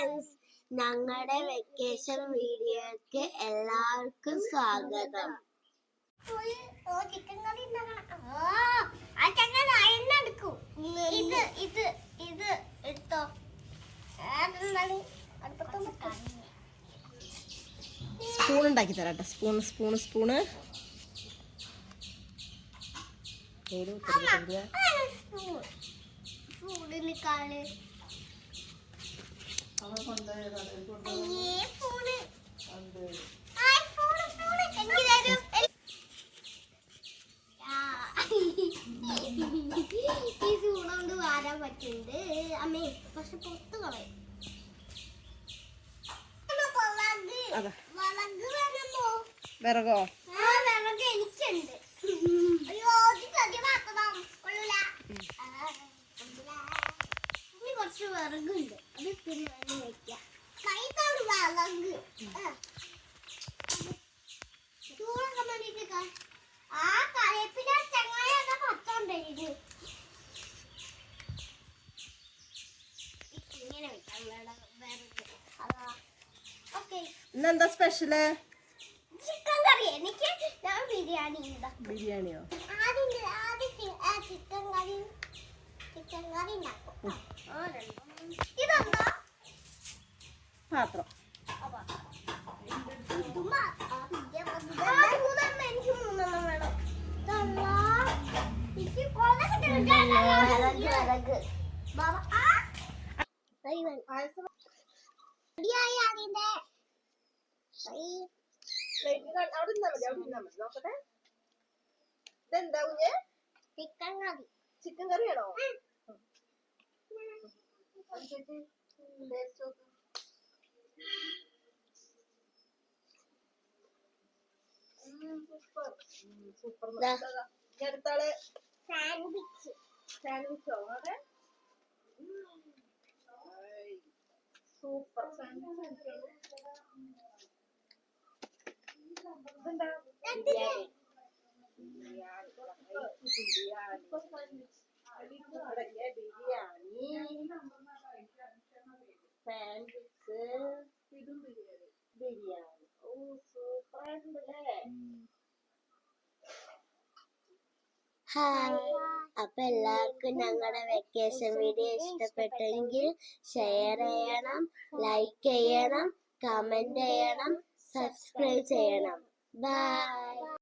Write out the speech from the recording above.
Friends ഞങ്ങളുടെ vacation വീഡിയോക്ക് എല്ലാവർക്കും സ്വാഗതം. ഇത് ഇത് ഇത് എടുത്തോ. സ്പൂൺ ഉണ്ടാക്കി തരാട്ടെ. Spoon spoon spoon. സ്പൂണിനെക്കാൾ അയ്യേ ആ. ഈ വാരാൻ പറ്റുന്നുണ്ട്. അമ്മേ പക്ഷെ പുറത്ത് കളയും. വിറകോ. എനിക്കുണ്ട്. കുറച്ച് വിറകുണ്ട്. ആ. ഇന്നെന്താ സ്പെഷ്യൽ ചിക്കൻ കറി എനിക്ക് ഞാൻ ബിരിയാണി ബിരിയാണിയോ ആദ്യം ആദ്യം ചിക്കൻ കറി ചിക്കൻ കറി ഉണ്ടാക്കും ആ, രണ്ടും. പാത്രം അവിടെ ഇരുന്നാ മതി അവിടെ ഇരുന്നാ മതി നോക്കട്ടെ ഇതെന്താ കുഞ്ഞ് ചിക്കൻ കറി ചിക്കൻ കറിയാണോ സൂപ്പർ ദാ. അടുത്താൾ സാൻഡ്വിച്ച് സാൻഡ്വിച്ചോ അതെ super sandwich? Biryani sandwich biryani ഓ സൂപ്പർ ആയിട്ടുണ്ടല്ലേ ഹായ് അപ്പൊ എല്ലാവർക്കും ഞങ്ങളുടെ വെക്കേഷൻ വീഡിയോ ഇഷ്ടപ്പെട്ടെങ്കിൽ ഷെയർ ചെയ്യണം ലൈക്ക് ചെയ്യണം കമന്റ് ചെയ്യണം സബ്സ്ക്രൈബ് ചെയ്യണം. ബൈ